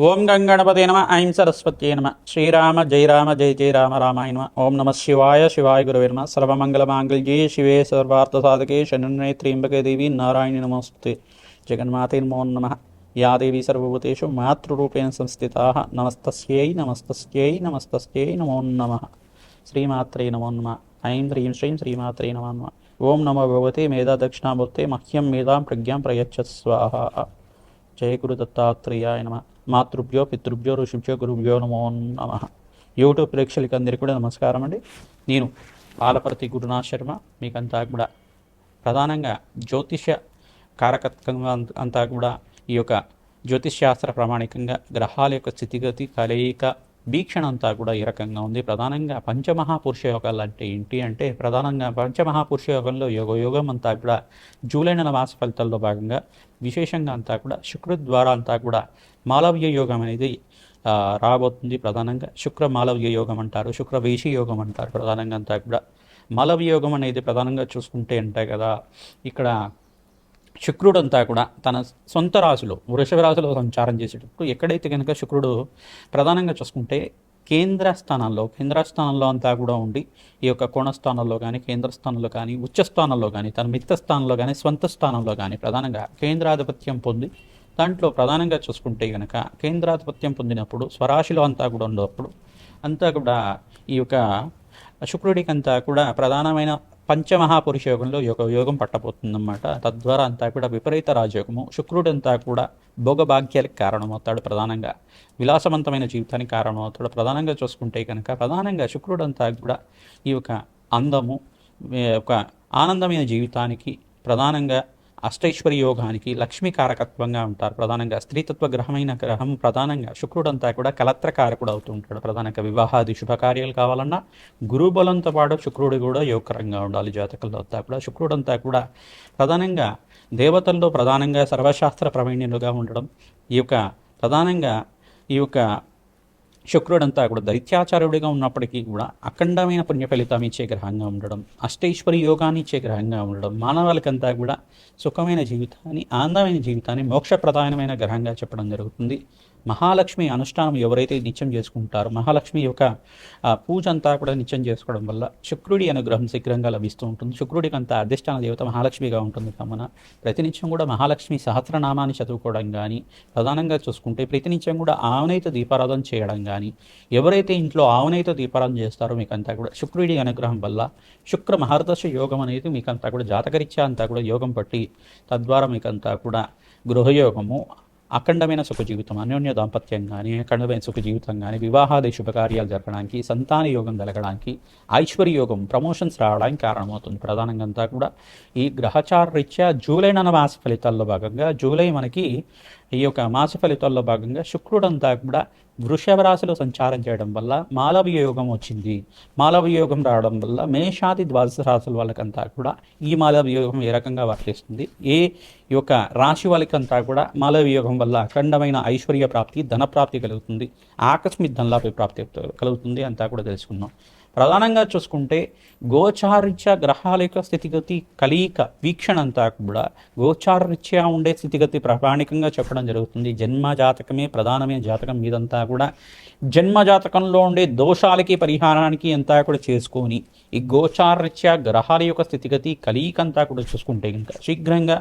ఓం గంగణపతి నమ ఐం సరస్వత్యే నమ. శ్రీరామ జై రామ జై జై రామ రామాయ నమ. ఓం నమ శివాయ శివాయ గురవే నమ. సర్వమంగళమాంగళ్యే శివే సర్వార్థ సాధకే శరణ్యే త్ర్యంబకే దేవి నారాయణ నమస్తే జగన్మాతే నమో నమ. యా దేవి సర్వభూతేషు మాతృరూపేణ సంస్థిత. నమస్తస్యై నమస్తస్యై నమస్తస్యై నమో నమ. శ్రీమాత్రే నమో నమ. ఐం హ్రీం శ్రీం శ్రీమాత్రే నమో నమ. ఓం నమో భగవతే మేధా దక్షిణామూర్తే మహ్యం మేధాం ప్రజ్ఞాం ప్రయచ్చ స్వాహ. జయ గురు దత్తాత్రేయాయ నమ. మాతృభ్యో పితృభ్యో ఋషిభ్యో గురుభ్యో నమో నమ. యూట్యూబ్ ప్రేక్షకులకి అందరికీ కూడా నమస్కారం అండి. నేను పాలపర్తి గురునాథ్ శర్మ. మీకంతా కూడా ప్రధానంగా జ్యోతిష కారకత్వంగా అంత- అంతా కూడా ఈ యొక్క జ్యోతిష్శాస్త్ర ప్రామాణికంగా గ్రహాల యొక్క స్థితిగతి కలయిక వీక్షణ అంతా కూడా ఈ రకంగా ఉంది. ప్రధానంగా పంచమహాపురుష యోగాలు అంటే ఏంటి అంటే ప్రధానంగా పంచమహాపురుష యోగంలో యోగ యోగం అంతా కూడా జూలై నెల మాస ఫలితాల్లో భాగంగా విశేషంగా అంతా కూడా శుక్రుడి ద్వారా అంతా కూడా మాలవ్య యోగం అనేది రాబోతుంది ప్రధానంగా. శుక్ర మాలవ్య యోగం అంటారు శుక్ర వేషి యోగం అంటారు ప్రధానంగా అంతా కూడా. మాలవ్య యోగం అనేది ప్రధానంగా చూసుకుంటే అంటే కదా ఇక్కడ శుక్రుడంతా కూడా తన సొంత రాశిలో వృషభ రాశిలో సంచారం చేసేటప్పుడు ఎక్కడైతే కనుక శుక్రుడు ప్రధానంగా చూసుకుంటే కేంద్ర స్థానాల్లో కేంద్ర స్థానంలో అంతా కూడా ఉండి ఈ యొక్క కోణస్థానంలో కానీ కేంద్ర స్థానంలో కానీ ఉచ్చ స్థానంలో కానీ తన మిత్త స్థానంలో కానీ స్వంత స్థానంలో కానీ ప్రధానంగా కేంద్రాధిపత్యం పొంది దాంట్లో ప్రధానంగా చూసుకుంటే కనుక కేంద్రాధిపత్యం పొందినప్పుడు స్వరాశిలో అంతా కూడా ఉన్నప్పుడు అంతా కూడా ఈ యొక్క శుక్రుడికి అంతా కూడా ప్రధానమైన పంచమహాపురుష యోగంలో యోగ యోగం పట్టబోతుందన్నమాట. తద్వారా అంతా కూడా విపరీత రాజయోగము. శుక్రుడంతా కూడా భోగభాగ్యాలకు కారణమవుతాడు ప్రధానంగా. విలాసవంతమైన జీవితానికి కారణమవుతాడు. ప్రధానంగా చూసుకుంటే కనుక ప్రధానంగా శుక్రుడంతా కూడా ఈ యొక్క అందము ఒక ఆనందమైన జీవితానికి ప్రధానంగా అష్టైశ్వరి యోగానికి లక్ష్మీ కారకత్వంగా ఉంటారు. ప్రధానంగా స్త్రీతత్వ గ్రహమైన గ్రహం ప్రధానంగా శుక్రుడంతా కూడా కలత్రకారకుడు అవుతూ ఉంటాడు. ప్రధానంగా వివాహాది శుభకార్యాలు కావాలన్నా గురువు బలంతో పాటు శుక్రుడు కూడా యోగకరంగా ఉండాలి జాతకంలో అంతా కూడా. శుక్రుడంతా కూడా ప్రధానంగా దేవతల్లో ప్రధానంగా సర్వశాస్త్ర ప్రవీణ్యులుగా ఉండడం ఈ యొక్క ప్రధానంగా ఈ యొక్క శుక్రుడంతా కూడా దైత్యాచార్యుడిగా ఉన్నప్పటికీ కూడా అఖండమైన పుణ్య ఫలితం ఇచ్చే గ్రహంగా ఉండడం అష్టైశ్వర్య యోగాన్ని ఇచ్చే గ్రహంగా ఉండడం మానవాళికంతా కూడా సుఖమైన జీవితాన్ని ఆనందమైన జీవితాన్ని మోక్షప్రధానమైన గ్రహంగా చెప్పడం జరుగుతుంది. మహాలక్ష్మి అనుష్ఠానం ఎవరైతే నిత్యం చేసుకుంటారో మహాలక్ష్మి యొక్క పూజ అంతా కూడా నిత్యం చేసుకోవడం వల్ల శుక్రుడి అనుగ్రహం శీఘ్రంగా లభిస్తూ ఉంటుంది. శుక్రుడికి అంత అధిష్టాన దేవత మహాలక్ష్మిగా ఉంటుంది. కావున ప్రతినిత్యం కూడా మహాలక్ష్మి సహస్రనామాన్ని చదువుకోవడం కానీ ప్రధానంగా చూసుకుంటే ప్రతినిత్యం కూడా ఆవనైత దీపారాధన చేయడం కానీ ఎవరైతే ఇంట్లో ఆవనైత దీపారాధన చేస్తారో మీకంతా కూడా శుక్రుడి అనుగ్రహం వల్ల శుక్ర మహర్దశ యోగం అనేది మీకంతా కూడా జాతకరీత్యా అంతా కూడా యోగం పట్టి తద్వారా మీకంతా కూడా గృహయోగము అఖండమైన సుఖ జీవితం అన్యోన్య దాంపత్యం కానీ అఖండమైన సుఖ జీవితం కానీ వివాహాది శుభకార్యాలు జరగడానికి సంతాన యోగం కలగడానికి ఐశ్వర్య యోగం ప్రమోషన్స్ రావడానికి కారణమవుతుంది. ప్రధానంగా అంతా కూడా ఈ గ్రహచార రీత్యా జూలై నెల మాస ఫలితాల్లో భాగంగా జూలై మనకి ఈ యొక్క మాస ఫలితాల్లో భాగంగా శుక్రుడంతా కూడా వృషభ రాశిలో సంచారం చేయడం వల్ల మాలవ యోగం వచ్చింది. మాలవ యోగం రావడం వల్ల మేషాది ద్వాదశ రాశుల వాళ్ళకంతా కూడా ఈ మాలవ యోగం ఏ రకంగా వర్తిస్తుంది? ఏ యొక్క రాశి వాళ్ళకంతా కూడా మాలవ యోగం వల్ల అఖండమైన ఐశ్వర్య ప్రాప్తి ధన ప్రాప్తి కలుగుతుంది. ఆకస్మిక ధనలాభ ప్రాప్తి కలుగుతుంది అంతా కూడా తెలుసుకుందాం. ప్రధానంగా చూసుకుంటే గోచారిత్య గ్రహాల యొక్క స్థితిగతి కలీక వీక్షణ అంతా కూడా గోచారిత్యా ఉండే స్థితిగతి ప్రామాణికంగా చెప్పడం జరుగుతుంది. జన్మ జాతకమే ప్రధానమైన జాతకం. మీదంతా కూడా జన్మ జాతకంలో ఉండే దోషాలకి పరిహారానికి అంతా కూడా చేసుకొని ఈ గోచారిత్య గ్రహాల యొక్క స్థితిగతి కలయిక అంతా కూడా చూసుకుంటే ఇంకా శీఘ్రంగా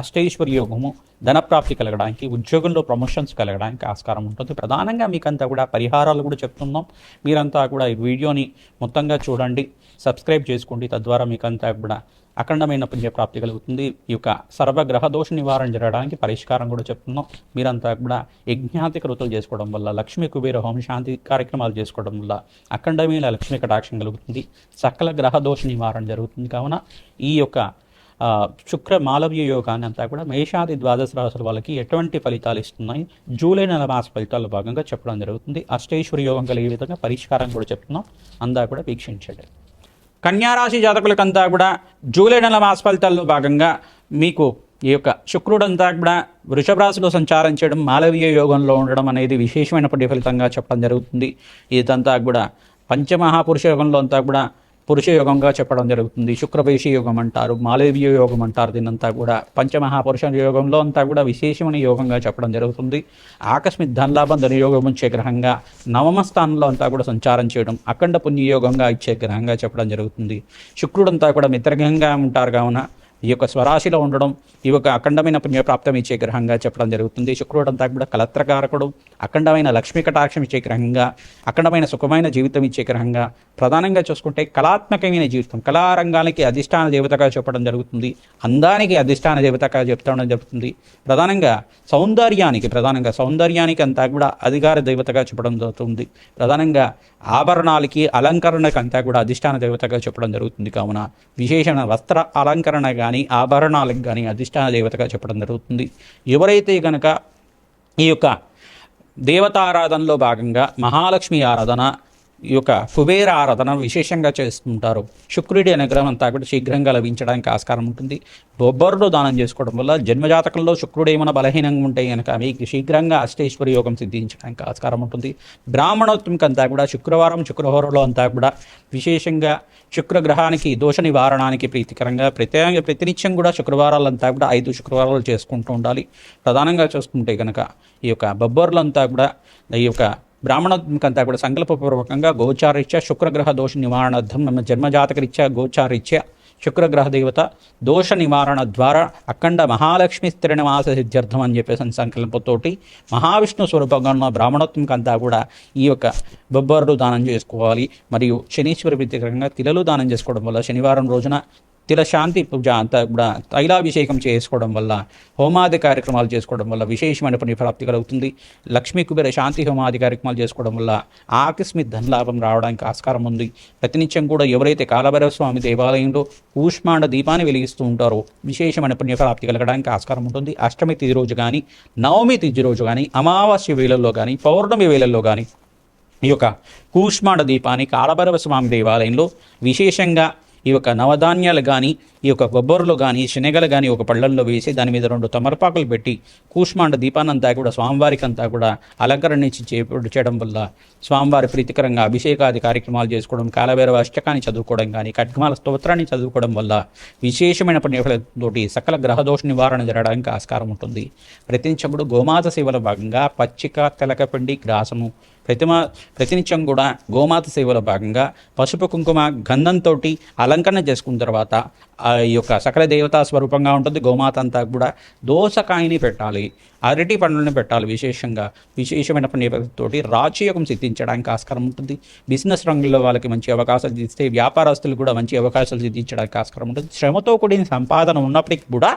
అష్టైశ్వర్య యోగము ధనప్రాప్తి కలగడానికి ఉద్యోగంలో ప్రమోషన్స్ కలగడానికి ఆస్కారం ఉంటుంది. ప్రధానంగా మీకంతా కూడా పరిహారాలు కూడా చెప్తున్నాం. మీరంతా కూడా ఈ వీడియోని మొత్తంగా చూడండి సబ్స్క్రైబ్ చేసుకోండి. తద్వారా మీకంతా కూడా అఖండమైన పుణ్యప్రాప్తి కలుగుతుంది. ఈ యొక్క సర్వగ్రహ దోష నివారణ జరగడానికి పరిష్కారం కూడా చెప్తున్నాం. మీరంతా కూడా యజ్ఞాతి కృతులు చేసుకోవడం వల్ల లక్ష్మీ కుబేర హోమ శాంతి కార్యక్రమాలు చేసుకోవడం వల్ల అఖండమైన లక్ష్మీ కటాక్షం కలుగుతుంది. సకల గ్రహ దోష నివారణ జరుగుతుంది. కావున ఈ యొక్క శుక్ర మాలవ్య యోగాన్ని అంతా కూడా మేషాది ద్వాదశ రాశుల వాళ్ళకి ఎటువంటి ఫలితాలు ఇస్తున్నాయి? జూలై నెల మాస ఫలితాల్లో భాగంగా చెప్పడం జరుగుతుంది. అష్టేశ్వరి యోగం కలిగే విధంగా పరిష్కారం కూడా చెప్తున్నాం. అందా కూడా వీక్షించండి. కన్యారాశి జాతకులకంతా కూడా జూలై నెల మాస ఫలితాల్లో భాగంగా మీకు ఈ యొక్క శుక్రుడంతా కూడా వృషభ రాశిలో సంచారం చేయడం మాలవీయ యోగంలో ఉండడం అనేది విశేషమైన ఫలితంగా చెప్పడం జరుగుతుంది. ఇదంతా కూడా పంచమహాపురుష యోగంలో అంతా కూడా పురుష యోగంగా చెప్పడం జరుగుతుంది. శుక్రవేషి యోగం అంటారు మాలవీయ యోగం అంటారు దీనంతా కూడా పంచమహాపురుష యోగంలో అంతా కూడా విశేషమైన యోగంగా చెప్పడం జరుగుతుంది. ఆకస్మిక ధనలాభం ధనయోగం ఇచ్చే గ్రహంగా నవమ స్థానంలో అంతా కూడా సంచారం చేయడం అఖండ పుణ్యయోగంగా ఇచ్చే గ్రహంగా చెప్పడం జరుగుతుంది. శుక్రుడంతా కూడా మిత్రగ్రహంగా ఉంటారు కావున ఈ యొక్క స్వరాశిలో ఉండడం ఈ యొక్క అఖండమైన పుణ్యప్రాప్తం ఇచ్చే గ్రహంగా చెప్పడం జరుగుతుంది. శుక్రుడంతా కూడా కలత్రకారకుడు అఖండమైన లక్ష్మీ కటాక్షం ఇచ్చే గ్రహంగా అఖండమైన సుఖమైన జీవితం ఇచ్చే గ్రహంగా ప్రధానంగా చూసుకుంటే కళాత్మకమైన జీవితం కళారంగానికి అధిష్టాన దేవతగా చెప్పడం జరుగుతుంది. అందానికి అధిష్టాన దేవతగా చెప్తడం జరుగుతుంది. ప్రధానంగా సౌందర్యానికి ప్రధానంగా సౌందర్యానికి అంతా కూడా అధికార దేవతగా చెప్పడం జరుగుతుంది. ప్రధానంగా ఆభరణాలకి అలంకరణకు అంతా కూడా అధిష్టాన దేవతగా చెప్పడం జరుగుతుంది కావున విశేషమైన వస్త్ర అలంకరణ కానీ ఆభరణాలకు కానీ అధిష్టాన దేవతగా చెప్పడం జరుగుతుంది. ఎవరైతే కనుక ఈ యొక్క దేవతారాధనలో భాగంగా మహాలక్ష్మి ఆరాధన ఈ యొక్క కుబేర ఆరాధన విశేషంగా చేస్తుంటారు. శుక్రుడి అనుగ్రహం అంతా కూడా శీఘ్రంగా లభించడానికి ఆస్కారం ఉంటుంది. బొబ్బర్లు దానం చేసుకోవడం వల్ల జన్మజాతకంలో శుక్రుడు ఏమైనా బలహీనంగా ఉంటే కనుక మీకు శీఘ్రంగా అష్టేశ్వరి యోగం సిద్ధించడానికి ఆస్కారం ఉంటుంది. బ్రాహ్మణోత్వంకి అంతా కూడా శుక్రవారం శుక్రవారంలో అంతా కూడా విశేషంగా శుక్రగ్రహానికి దోష నివారణానికి ప్రీతికరంగా ప్రత్యేకంగా ప్రతినిత్యం కూడా శుక్రవారాలంతా కూడా ఐదు శుక్రవారాలు చేసుకుంటూ ఉండాలి. ప్రధానంగా చూసుకుంటే కనుక ఈ యొక్క బొబ్బర్లంతా కూడా ఈ యొక్క బ్రాహ్మణంకంతా కూడా సంకల్పపూర్వకంగా గోచారీత్యా శుక్రగ్రహ దోష నివారణార్థం మన జన్మజాతకరీత్యా గోచారీత్యా శుక్రగ్రహ దేవత దోష నివారణ ద్వారా అఖండ మహాలక్ష్మి స్థిర సిద్ధ్యర్థం అని చెప్పేసి సంకల్పంతోటి మహావిష్ణు స్వరూపంగా ఉన్న బ్రాహ్మణోత్వంకంతా కూడా ఈ యొక్క బొబ్బర్లు దానం చేసుకోవాలి. మరియు శనీశ్వర ప్రీతికరంగా తిలలు దానం చేసుకోవడం వల్ల శనివారం రోజున తిల శాంతి పూజ అంతా కూడా తైలాభిషేకం చేసుకోవడం వల్ల హోమాది కార్యక్రమాలు చేసుకోవడం వల్ల విశేషమైన పుణ్యప్రాప్తి కలుగుతుంది. లక్ష్మీ కుబేర శాంతి హోమాది కార్యక్రమాలు చేసుకోవడం వల్ల ఆకస్మిక ధనలాభం రావడానికి ఆస్కారం ఉంది. ప్రతినిత్యం కూడా ఎవరైతే కాలభైరవ స్వామి దేవాలయంలో కూష్మాండ దీపాన్ని వెలిగిస్తూ ఉంటారో విశేషమైన పుణ్యప్రాప్తి కలగడానికి ఆస్కారం ఉంటుంది. అష్టమి తిథి రోజు కానీ నవమి తిథి రోజు కానీ అమావాస్య వేళల్లో కానీ పౌర్ణమి వేళల్లో కానీ ఈ యొక్క కూష్మాండ దీపాన్ని కాలభైరవ స్వామి దేవాలయంలో విశేషంగా ఈ యొక్క నవధాన్యాలు కానీ ఈ యొక్క కొబ్బరిలో కానీ శనగలు కానీ ఒక పళ్ళల్లో వేసి దాని మీద రెండు తమరపాకులు పెట్టి కూష్మాండ దీపానంతా కూడా స్వామివారికి అంతా కూడా అలంకరణించి చేపట్టు చేయడం వల్ల స్వామివారి ప్రీతికరంగా అభిషేకాది కార్యక్రమాలు చేసుకోవడం కాలభైరవ అష్టకాన్ని చదువుకోవడం కానీ ఖడ్గమాల స్తోత్రాన్ని చదువుకోవడం వల్ల విశేషమైన తోటి సకల గ్రహదోష నివారణ జరగడానికి ఆస్కారం ఉంటుంది. ప్రతినిత్యముడు గోమాత సేవల భాగంగా పచ్చిక తెలకపిండి గ్రాసము ప్రతిమ ప్రతినిత్యం కూడా గోమాత సేవలో భాగంగా పసుపు కుంకుమ గంధంతో అలంకరణ చేసుకున్న తర్వాత ఆ యొక్క సకల దేవతా స్వరూపంగా ఉంటుంది. గోమాత అంతా కూడా దోసకాయని పెట్టాలి అరటి పండ్లను పెట్టాలి విశేషంగా. విశేషమైన పుణ్యతోటి రాజయోగం సిద్ధించడానికి ఆస్కారం ఉంటుంది. బిజినెస్ రంగంలో వాళ్ళకి మంచి అవకాశాలు ఇస్తే వ్యాపారస్తులు కూడా మంచి అవకాశాలు సిద్ధించడానికి ఆస్కారం ఉంటుంది. శ్రమతో కూడిన సంపాదన ఉన్నప్పటికీ కూడా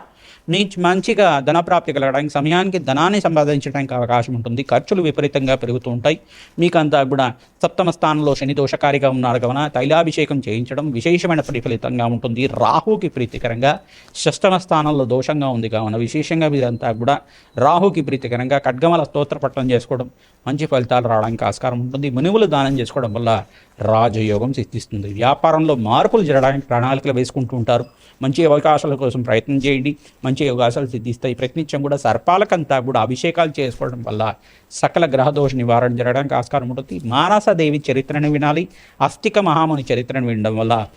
నీ మంచిగా ధనప్రాప్తి కలగడానికి సమయానికి ధనాన్ని సంపాదించడానికి అవకాశం ఉంటుంది. ఖర్చులు విపరీతంగా పెరుగుతూ ఉంటాయి. మీకంతా కూడా సప్తమ స్థానంలో శని దోషకారిగా ఉన్నారు కావున తైలాభిషేకం చేయించడం విశేషమైన ప్రతిఫలితంగా ఉంటుంది. రాహుకి ప్రీతికరంగా షష్టమ స్థానంలో దోషంగా ఉంది కావున విశేషంగా మీరంతా కూడా రాహుకి ప్రీతికరంగా ఖడ్గమల స్తోత్ర పట్టణం చేసుకోవడం మంచి ఫలితాలు రావడానికి ఆస్కారం ఉంటుంది. మునువులు దానం చేసుకోవడం వల్ల రాజయోగం సిద్ధిస్తుంది. వ్యాపారంలో మార్పులు జరగడానికి ప్రణాళికలు వేసుకుంటూ ఉంటారు. మంచి అవకాశాల కోసం ప్రయత్నం చేయండి. మంచి యోగాసనాలు సిద్ధిస్తాయి. ప్రతినిత్యం కూడా సర్పాలకంతా కూడా అభిషేకాలు చేసుకోవడం వల్ల సకల గ్రహదోష నివారణ జరగడానికి ఆస్కారం ఉంటుంది. మానసదేవి చరిత్రను వినాలి. అస్థిక మహాముని చరిత్రను వినడం వల్ల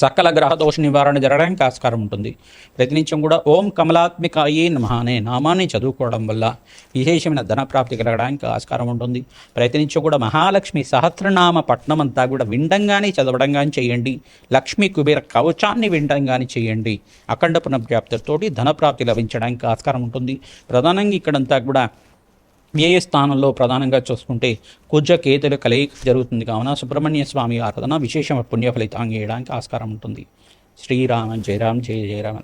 సకల గ్రహ దోష నివారణ జరగడానికి ఆస్కారం ఉంటుంది. ప్రతినిత్యం కూడా ఓం కమలాత్మికాయే మహానే అనే నామాన్ని చదువుకోవడం వల్ల విశేషమైన ధన ప్రాప్తి కలగడానికి ఆస్కారం ఉంటుంది. ప్రతినిత్యం కూడా మహాలక్ష్మి సహస్రనామ పట్నం అంతా కూడా విండంగానే చదవడం కానీ చేయండి. లక్ష్మీ కుబేర కవచాన్ని వినడం కానీ చేయండి. అఖండ పునఃప్రాప్తితోటి ధనప్రాప్తి లభించడానికి ఆస్కారం ఉంటుంది. ప్రధానంగా ఇక్కడంతా కూడా ఏ ఏ స్థానంలో ప్రధానంగా చూసుకుంటే కుజ కేతుల కలయిక జరుగుతుంది కావున సుబ్రహ్మణ్య స్వామి ఆరాధన విశేష పుణ్య ఫలితాన్ని చేయడానికి ఆస్కారం ఉంటుంది. శ్రీరామ జయరామ్ జయ జయరామ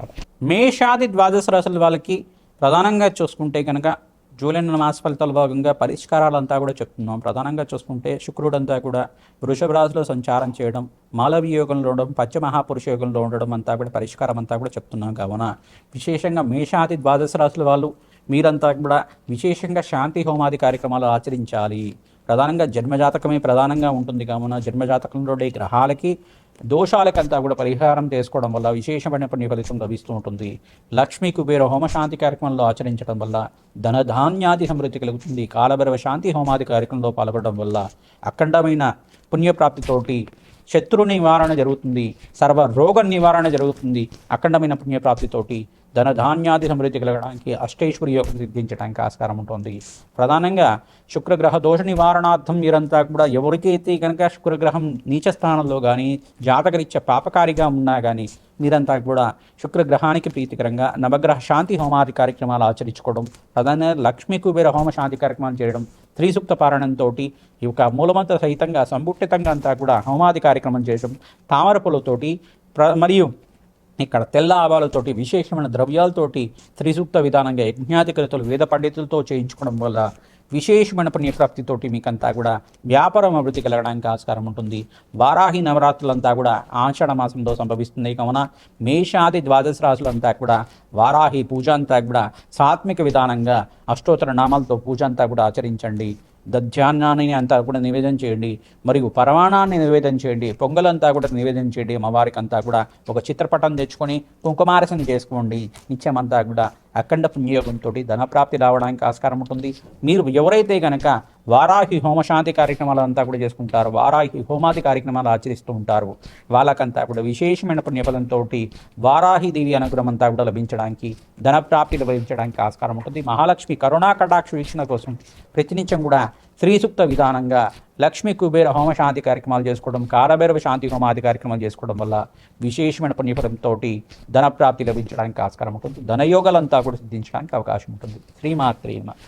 మేషాది ద్వాదశ రాశుల వాళ్ళకి ప్రధానంగా చూసుకుంటే కనుక జూలై మాస ఫలితాల భాగంగా పరిష్కారాలంతా కూడా చెప్తున్నాం. ప్రధానంగా చూసుకుంటే శుక్రుడంతా కూడా వృషభ రాశిలో సంచారం చేయడం మాలవి యోగంలో ఉండడం పంచ మహాపురుష యోగంలో ఉండడం అంతా కూడా పరిష్కారం అంతా కూడా చెప్తున్నాం కావున. విశేషంగా మేషాది ద్వాదశ రాశుల వాళ్ళు మీరంతా కూడా విశేషంగా శాంతి హోమాది కార్యక్రమాలు ఆచరించాలి. ప్రధానంగా జన్మజాతకమే ప్రధానంగా ఉంటుంది. కావున జన్మజాతకంలో గ్రహాలకి దోషాలకంతా కూడా పరిహారం చేసుకోవడం వల్ల విశేషమైన పుణ్య ఫలితం లభిస్తూ ఉంటుంది. లక్ష్మీ కుబేర హోమ శాంతి కార్యక్రమంలో ఆచరించడం వల్ల ధనధాన్యాది సమృద్ధి కలుగుతుంది. కాలభైరవ శాంతి హోమాది కార్యక్రమంలో పాల్గొనడం వల్ల అఖండమైన పుణ్యప్రాప్తితోటి శత్రు నివారణ జరుగుతుంది. సర్వ రోగ నివారణ జరుగుతుంది. అఖండమైన పుణ్యప్రాప్తితోటి ధన ధాన్యాది సమృద్ధి కలగడానికి అష్టైశ్వర్య యోగం సిద్ధించడానికి ఆస్కారం ఉంటుంది. ప్రధానంగా శుక్రగ్రహ దోష నివారణార్థం మీరంతా కూడా ఎవరికైతే కనుక శుక్రగ్రహం నీచ స్థానంలో కానీ జాతకరీత్యా పాపకారిగా ఉన్నా కానీ మీరంతా కూడా శుక్రగ్రహానికి ప్రీతికరంగా నవగ్రహ శాంతి హోమాది కార్యక్రమాలు ఆచరించుకోవడం ప్రధానంగా లక్ష్మీ కుబేర హోమ శాంతి కార్యక్రమాలు చేయడం త్రిసూక్త పారాయణంతో ఈ యొక్క మూలమంత్ర సహితంగా సంపుటితంగా అంతా కూడా హోమాది కార్యక్రమం చేయడం తామర పూలతోటి ప్ర మరియు ఇక్కడ తెల్ల ఆవాలతోటి విశేషమైన ద్రవ్యాలతోటి త్రిసూక్త విధానంగా యజ్ఞాధికృతులు వేద పండితులతో చేయించుకోవడం వల్ల విశేషమైన పుణ్యప్రాప్తితోటి మీకంతా కూడా వ్యాపారం అభివృద్ధి కలగడానికి ఆస్కారం ఉంటుంది. వారాహి నవరాత్రులంతా కూడా ఆషాఢ మాసంలో సంభవిస్తుంది. కావున మేషాది ద్వాదశ రాశులంతా కూడా వారాహి పూజ అంతా కూడా సాత్విక విధానంగా అష్టోత్తర నామాలతో పూజ అంతా కూడా ఆచరించండి. దధ్యాన్నాన్ని అంతా కూడా నివేదన చేయండి మరియు పరమాణాన్ని నివేదన చేయండి పొంగలంతా కూడా నివేదన చేయండి అమ్మవారికి అంతా కూడా ఒక చిత్రపటం తెచ్చుకొని కుంకుమారసన చేసుకోండి నిత్యమంతా కూడా అఖండ పుణ్యయోగంతో ధనప్రాప్తి రావడానికి ఆస్కారం ఉంటుంది. మీరు ఎవరైతే కనుక వారాహి హోమశాంతి కార్యక్రమాలు అంతా కూడా చేసుకుంటారు వారాహి హోమాది కార్యక్రమాలు ఆచరిస్తూ ఉంటారు వాళ్ళకంతా కూడా విశేషమైన పుణ్యఫలంతో వారాహి దేవి అనుగ్రహం అంతా కూడా లభించడానికి ధనప్రాప్తి లభించడానికి ఆస్కారం ఉంటుంది. మహాలక్ష్మి కరుణా కటాక్ష వీక్షణ కోసం ప్రతినిత్యం కూడా శ్రీసూక్త విధానంగా లక్ష్మీ కుబేర హోమ శాంతి కార్యక్రమాలు చేసుకోవడం కారభైరవ శాంతి హోమాది కార్యక్రమాలు చేసుకోవడం వల్ల విశేషమైన పుణ్యఫలంతో ధనప్రాప్తి లభించడానికి ఆస్కారం ఉంటుంది. ధనయోగాలంతా కూడా సిద్ధించడానికి అవకాశం ఉంటుంది. శ్రీమాత్రేమ